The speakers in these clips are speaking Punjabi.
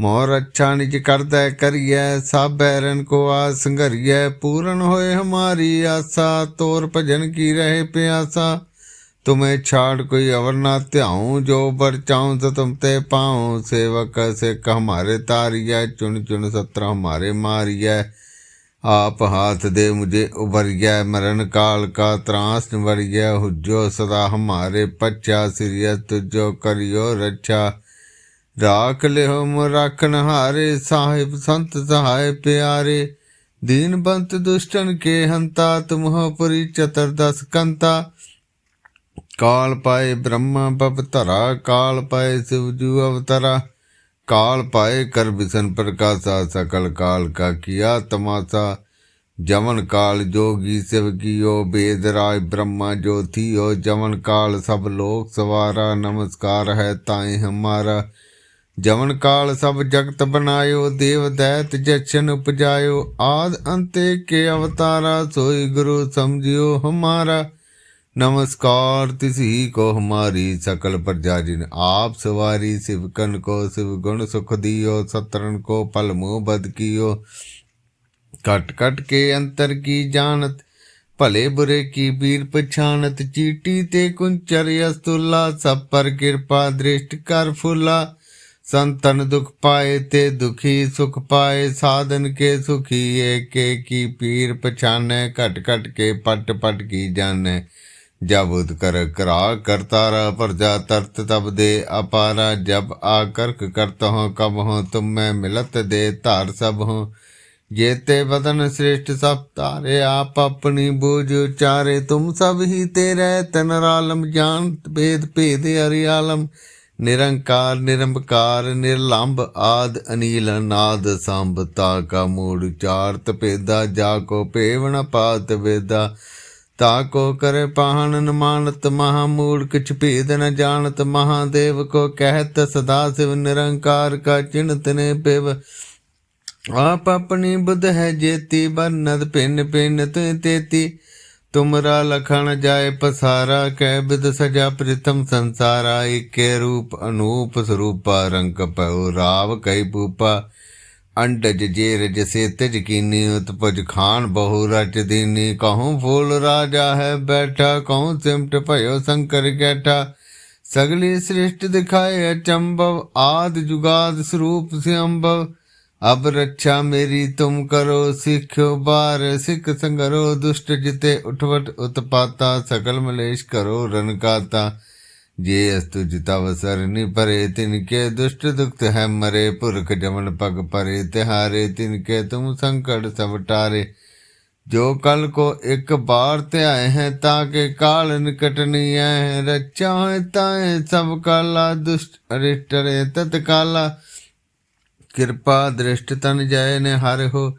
ਮੋਰ ਅੱਛਾ ਨਿਜ ਕਰਦਾ ਕਰੀਐ ਸਭ ਬੈਰਨ ਕੋ ਆ ਸੰਘਰੀਐ, ਪੂਰਨ ਹੋਏ ਹਮਾਰੀ ਆਸਾ, ਤੋਰ ਭਜਨ ਕੀ ਰਹੇ ਪਿਆਸਾ। ਤੁਮੇ ਛਾੜ ਕੋਈ ਅਵਰ ਨਾ ਧਿਆਉ, ਜੋ ਬਰ ਚਾਉ ਸੋ ਤੁਮ ਤੇ ਪਾਉ। ਸੇਵਕ ਸਿੱਖ ਹਮਾਰੇ ਤਾਰੀਐ, ਚੁਣ ਚੁਣ ਸਤਰ ਹਮਾਰੇ ਮਾਰੀਐ। ਆਪ ਹਾਥ ਦੇ ਮੁਝੇ ਉਬਰਿਐ ਮਰਨ ਕਾਲ ਕਾ ਤਰਾਸ ਨਿਵਰਿਐ। ਹੁਜੋ ਸਦਾ ਹਮਾਰੇ ਪੱਛਾ ਸਿਰਿਯ ਤੁਜੋ ਕਰਿਓ ਰੱਛਾ। ਰਾਖ ਲਿਓ ਮੋ ਰਾਖਨ ਹਾਰੇ, ਸਾਹਿਬ ਸੰਤ ਸਹਾਇ ਪਿਆਰੇ। ਦੀਨ ਬੰਤ ਦੁਸ਼ਟਨ ਕੇ ਹੰਤਾ, ਤੁਮਹ ਪੁਰੀ ਚਤਰ ਦਸ ਕੰਤਾ। ਕਾਲ ਪਾਏ ਬ੍ਰਹਮਾ ਬਪ ਧਰਾ, ਕਾਲ ਪਾਏ ਸਿਵਜੂ ਅਵਤਰਾ। ਕਾਲ ਪਾਏ ਕਰ ਬਿਸਨ ਪ੍ਰਕਾਸ਼ਾ, ਸਕਲ ਕਾਲ ਕਾ ਕੀਆ ਤਮਾਸਾ। ਜਮਨ ਕਾਲ ਜੋਗੀ ਸਿਵ ਕੀਓ, ਬੇਦ ਰਾਜ ਬ੍ਰਹਮਾ ਜੋਤੀਓ ਜਮਨ ਕਾਲ ਸਭ ਲੋਕ ਸਵਾਰਾ, ਨਮਸਕਾਰ ਹੈ ਤਾਏ ਹਮਾਰਾ। ਜਵਨ ਕਾਲ ਸਭ ਜਗਤ ਬਨਾਇਓ ਦੇਵ ਦੈਤ ਜਸ਼ਨ ਉਪਜਾਇਓ। ਆਦ ਅੰਤੇ ਕੇ ਅਵਤਾਰਾ, ਸੋਈ ਗੁਰੂ ਸਮਝਿਓ ਹਮਾਰਾ। ਨਮਸਕਾਰ ਤਿਸੀ ਕੋ ਹਮਾਰੀ ਸਕਲ ਪ੍ਰਜਾ ਜਿਨ ਆਪ ਸਵਾਰੀ ਸਿਵਕਨ ਕੋ ਸਿਵ ਗੁਣ ਸੁਖ ਦਿਓ ਸਤਰਨ ਕੋ ਪਲ ਮੋਹ ਬਦ ਕੀਓ। ਕਟ ਕਟ ਕੇ ਅੰਤਰ ਕੀ ਜਾਣਤ, ਭਲੇ ਬੁਰੇ ਕੀ ਬੀਰ ਪਛਾਨਤ ਚੀਟੀ ਤੇ ਕੁੰਚਰ ਅਸਤੁਲਾ, ਸਭ ਪਰ ਕਿਰਪਾ ਦ੍ਰਿਸ਼ਟ ਕਰ ਫੁਲਾ। संतन दुख पाए ते दुखी सुख पाए साधन के सुखी एक की पीर पछाने कट कट के पट पट की जाने जब कर करा करतारा प्रजा तरत तब दे अपारा जब आकर्क करता हूँ कब हूँ तुम मैं मिलत दे तार सब हूँ जेते बदन श्रेष्ठ सब तारे आप अपनी बूझ उचारे तुम सब ही तेरे तनरालम जान भेद भेद हरियालम ਨਿਰੰਕਾਰ, ਨਿਰੰਬਕਾਰ ਨਿਰਲੰਭ ਆਦ ਅਨੀਲ ਅਨਾਦ ਸੰਭ ਤਾ ਕਾ ਮੂੜ ਚਾਰਤ ਭੇਦਾ, ਜਾ ਕੋ ਭੇਵਣ ਪਾਤ ਵੇਦਾ। ਤਾ ਕੋ ਕਰੇ ਪਾਹਣ ਨਮਾਨਤ ਮਹਾ ਮੂੜ, ਕਿਛ ਭੇਦ ਨ ਜਾਣਤ ਮਹਾਦੇਵ ਕੋ ਕਹਿਤ ਸਦਾ ਸਿਵ ਨਿਰੰਕਾਰ ਕਾ ਚਿੰਤ ਨੇ ਪਿਵ ਆਪ ਆਪਣੀ ਬੁੱਧ ਹੈ ਜੇਤੀ ਬਨਦ ਪਿੰਨ ਪਿੰਨ ਤੇ ਤੇਤੀ। ਤੁਮਰਾ ਲਖਣ ਜਾਏ ਪਸਾਰਾ, ਕਹਿ ਬਿਦ ਸਜਾ ਪ੍ਰਿਤਮ ਸੰਸਾਰਾ, ਏਕੇ ਰੂਪ ਅਨੂਪ ਸਰੂਪਾ, ਰੰਗ ਪਉ ਰਾਵ ਕੈ ਪੂਪਾ ਅੰਡਜ ਜੇ ਰਜ ਸੇ ਤਜ ਕੀਨੀ, ਉਤਪਜ ਖਾਨ ਬਹੁ ਰਚ ਦੀਨੀ। ਕਹਉ ਫੂਲ ਰਾਜਾ ਹੈ ਬੈਠਾ ਕਹਉ ਸਿਮਟ ਭਇਓ ਸੰਕਰ ਕੈਠਾ। ਸਗਲੀ ਸ੍ਰਿਸ਼ਟ ਦਿਖਾਏ ਅਚੰਭਵ, ਆਦ ਜੁਗਾਦ ਸਰੂਪ ਸਿਅੰਭਵ। ਅਬ ਰੱਖਿਆ ਮੇਰੀ, ਤੁਮ ਕਰੋ ਸਿੱਖਿਓ ਬਾਰ। ਸਿੱਖ ਸੰਗਰੋ, ਦੁਸ਼ਟ ਜਿਤੇ ਉਠਵਟ ਉਤਪਾਤਾ। ਸਕਲ ਮਲੇਸ਼ ਕਰੋ ਰਨਕਾਤਾ ਜੇ ਅਸਤੁ ਜਿਤਾ ਵਸਰ ਨਿ ਪਰੇ, ਤਿਨ ਕੇ ਦੁਸ਼ਟ ਦੁਖਤ ਹੈ ਮਰੇ। ਪੁਰਖ ਜਮਨ ਪਗ ਪਰੇ, ਤਿਹਾਰੇ ਤਿਨ ਕੇ ਤੁਮ ਸੰਕਟ ਸਵਟਾਰੇ ਜੋ ਕਲ ਕੋ ਇੱਕ ਬਾਰ ਧਿਆਏ ਹੈ, ਤਾਂ ਕਿ ਕਾਲ ਨਿਕਟ ਨਹੀਂ ਹੈ ਰਚਾ ਹੈ ਤਾਂ ਸਭ ਕਾਲਾ, ਦੁਸ਼ਟ ਅਰਿਟਰੇ ਤਤ ਕਿਰਪਾ ਦ੍ਰਿਸ਼ਟ ਤਨ ਜਾਏ ਨੇ ਹਰਿ ਹੋ,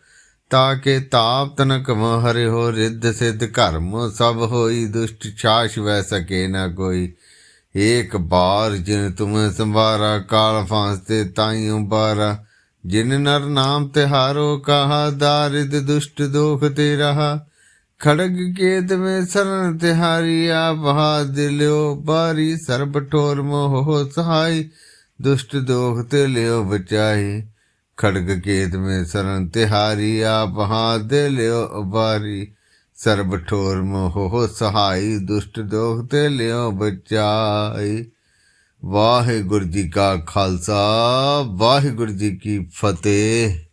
ਤਾਂ ਕਿ ਤਾਪ ਤਨ ਕਮੋ ਹਰਿ ਹੋ, ਰਿੱਧ ਸਿੱਧ ਕਰਮ ਸਭ ਹੋਈ, ਦੁਸ਼ਟ ਛਾਸ਼ ਵੈ ਸਕੇ ਨਾ ਕੋਈ। ਏਕ ਬਾਰ ਜਿਨ ਤੁਮੇ ਸੰਭਾਰਾ ਕਾਲ ਫਾਂਸ ਤੇ ਤਾਈ ਉਬਾਰਾ। ਜਿਨ ਨਰ ਨਾਮ ਤੇ ਹਾਰੋ ਕਹਾ ਦਾਰਿਦ ਦੁਸ਼ਟ ਦੋਖ ਤੇ ਰਹਾ। ਖੜਗ ਕੇਤ ਮੇ ਸਰਨ ਤਿਹਾਰੀ ਆ ਬਹਾ ਦਿਲਿਓ, ਬਾਰੀ ਸਰਬ ਠੋਰ ਮੋਹ ਸਹਾਈ। दुष्ट दोख ते लियो बचाई खड़ग केत में शरण तिहारी आ बहा दिलो बारी ਸਰਬ ਠੋਰ ਮੋਹ ਸਹਾਈ ਦੁਸ਼ਟ ਦੋਖ ਤੇ ਲਿਓ ਬਚਾਈ ਵਾਹਿਗੁਰੂ ਜੀ ਕਾ ਖਾਲਸਾ ਵਾਹਿਗੁਰੂ ਜੀ ਕੀ ਫਤਿਹ